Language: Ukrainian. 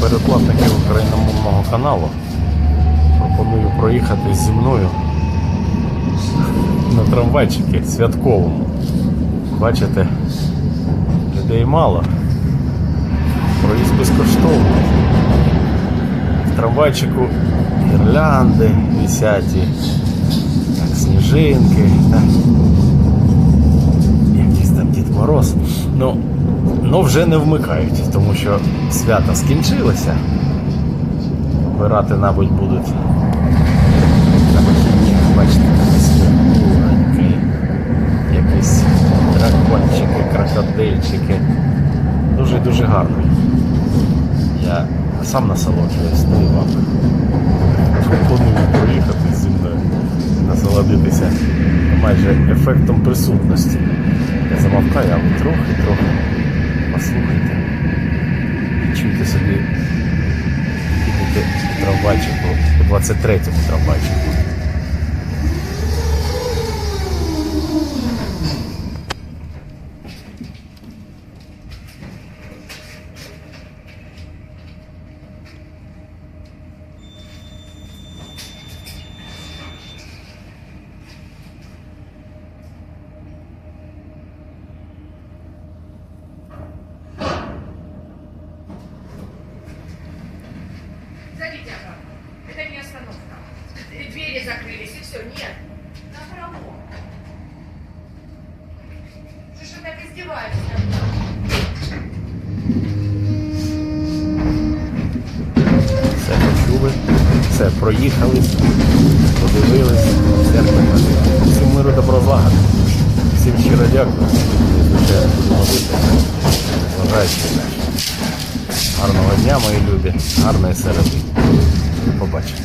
передплатників україномовного каналу. Пропоную проїхати зі мною на трамвайчики святковому. Бачите, людей мало. Проїзд безкоштовний. В трамвайчику гірлянди висяті, сніжинки, ну вже не вмикають, тому що свята скінчилися. Вмирати, мабуть, будуть на вихідні. Бачите, фігурки, якісь дракончики, крокодильчики. Дуже-дуже гарно. Я сам насолоджуюсь, ну і проїхати зі мною, насолодитися майже ефектом присутності. Я замовкаю, а ви трохи-трохи послухайте. відчуйте собі, їдете у трамвайчику, у 23-му трамвайчику. остановка. Э, Двери закрылись, и все. Нет. Наоборот. Ты что так издеваешься? Все почули, все проїхались, подивились, церкви ходили. Всім миру добро злагоди. Всім щиро дякую. І, Звичайно, буду молитися. Вважайте Гарного дня, мої любі, гарної середи. До побачення.